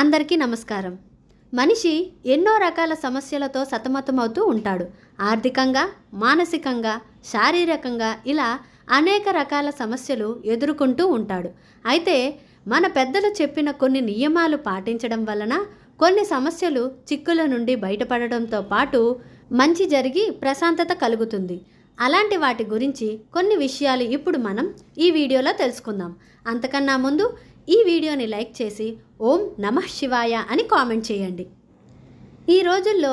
అందరికీ నమస్కారం. మనిషి ఎన్నో రకాల సమస్యలతో సతమతమవుతూ ఉంటాడు. ఆర్థికంగా మానసికంగా శారీరకంగా ఇలా అనేక రకాల సమస్యలు ఎదుర్కొంటూ ఉంటాడు. అయితే మన పెద్దలు చెప్పిన కొన్ని నియమాలు పాటించడం వలన కొన్ని సమస్యలు చిక్కుల నుండి బయటపడడంతో పాటు మంచి జరిగి ప్రశాంతత కలుగుతుంది. అలాంటి వాటి గురించి కొన్ని విషయాలు ఇప్పుడు మనం ఈ వీడియోలో తెలుసుకుందాం. అంతకన్నా ముందు ఈ వీడియోని లైక్ చేసి ఓం నమః శివాయ అని కామెంట్ చేయండి. ఈ రోజుల్లో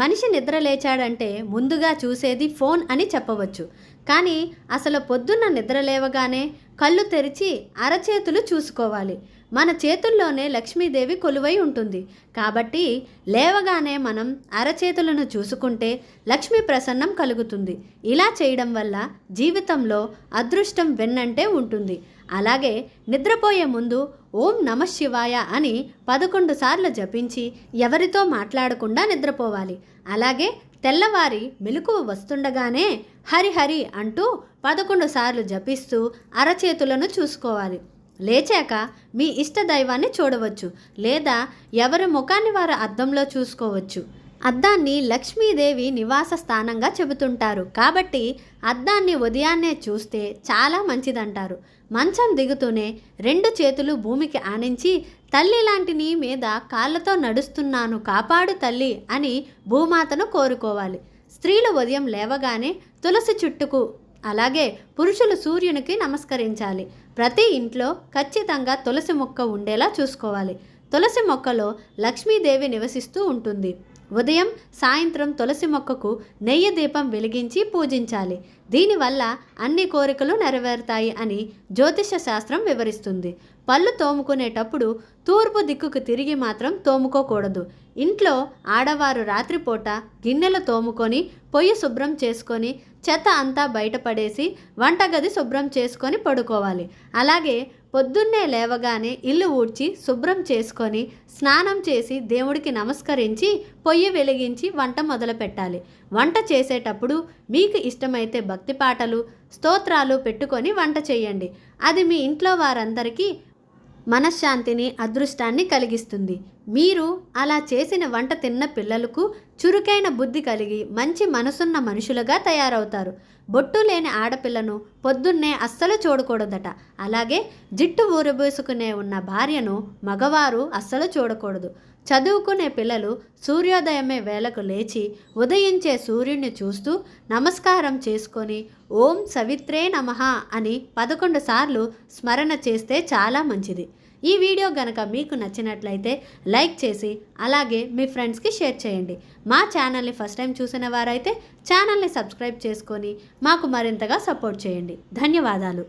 మనిషి నిద్ర లేచాడంటే ముందుగా చూసేది ఫోన్ అని చెప్పవచ్చు. కానీ అసలు పొద్దున్న నిద్ర లేవగానే కళ్ళు తెరిచి అరచేతులు చూసుకోవాలి. మన చేతుల్లోనే లక్ష్మీదేవి కొలువై ఉంటుంది. కాబట్టి లేవగానే మనం అరచేతులను చూసుకుంటే లక్ష్మీ ప్రసన్నం కలుగుతుంది. ఇలా చేయడం వల్ల జీవితంలో అదృష్టం వెన్నంటే ఉంటుంది. అలాగే నిద్రపోయే ముందు ఓం నమ శివాయ అని పదకొండు సార్లు జపించి ఎవరితో మాట్లాడకుండా నిద్రపోవాలి. అలాగే తెల్లవారి మెలకువ వస్తుండగానే హరిహరి అంటూ పదకొండు సార్లు జపిస్తూ అరచేతులను చూసుకోవాలి. లేచాక మీ ఇష్ట దైవాన్ని చూడవచ్చు లేదా ఎవరి ముఖాన్ని వారు అద్దంలో చూసుకోవచ్చు. అద్దాన్ని లక్ష్మీదేవి నివాస స్థానంగా చెబుతుంటారు. కాబట్టి అద్దాన్ని ఉదయాన్నే చూస్తే చాలా మంచిదంటారు. మంచం దిగుతూనే రెండు చేతులు భూమికి ఆనించి తల్లి లాంటి నీ మీద కాళ్ళతో నడుస్తున్నాను కాపాడు తల్లి అని భూమాతను కోరుకోవాలి. స్త్రీలు ఉదయం లేవగానే తులసి చుట్టుకు అలాగే పురుషులు సూర్యునికి నమస్కరించాలి. ప్రతి ఇంట్లో ఖచ్చితంగా తులసి మొక్క ఉండేలా చూసుకోవాలి. తులసి మొక్కలో లక్ష్మీదేవి నివసిస్తూ ఉంటుంది. ఉదయం సాయంత్రం తులసి మొక్కకు నెయ్యి దీపం వెలిగించి పూజించాలి. దీనివల్ల అన్ని కోరికలు నెరవేరుతాయి అని జ్యోతిష శాస్త్రం వివరిస్తుంది. పళ్ళు తోముకునేటప్పుడు తూర్పు దిక్కుకు తిరిగి మాత్రం తోముకోకూడదు. ఇంట్లో ఆడవారు రాత్రిపూట గిన్నెలు తోముకొని పొయ్యి శుభ్రం చేసుకొని చెత్త అంతా బయటపడేసి వంటగది శుభ్రం చేసుకొని పడుకోవాలి. అలాగే పొద్దున్నే లేవగానే ఇల్లు ఊడ్చి శుభ్రం చేసుకొని స్నానం చేసి దేవుడికి నమస్కరించి పొయ్యి వెలిగించి వంట మొదలు పెట్టాలి వంట చేసేటప్పుడు మీకు ఇష్టమైతే భక్తి పాటలు స్తోత్రాలు పెట్టుకొని వంట చేయండి. అది మీ ఇంట్లో వారందరికీ మనశ్శాంతిని అదృష్టాన్ని కలిగిస్తుంది. మీరు అలా చేసిన వంట తిన్న పిల్లలకు చురుకైన బుద్ధి కలిగి మంచి మనసున్న మనుషులుగా తయారవుతారు. బొట్టు లేని ఆడపిల్లను పొద్దున్నే అస్సలు చూడకూడదట. అలాగే జిట్టు ఊరబోసుకునే ఉన్న భార్యను మగవారు అస్సలు చూడకూడదు. చదువుకునే పిల్లలు సూర్యోదయమే వేళకు లేచి ఉదయించే సూర్యుడిని చూస్తూ నమస్కారం చేసుకొని ఓం సవిత్రే నమః అని పదకొండు సార్లు స్మరణ చేస్తే చాలా మంచిది. ఈ వీడియో గనక మీకు నచ్చినట్లయితే లైక్ చేసి అలాగే మీ ఫ్రెండ్స్కి షేర్ చేయండి. మా ఛానల్ని ఫస్ట్ టైం చూసిన వారైతే ఛానల్ని సబ్స్క్రైబ్ చేసుకొని మాకు మరింతగా సపోర్ట్ చేయండి. ధన్యవాదాలు.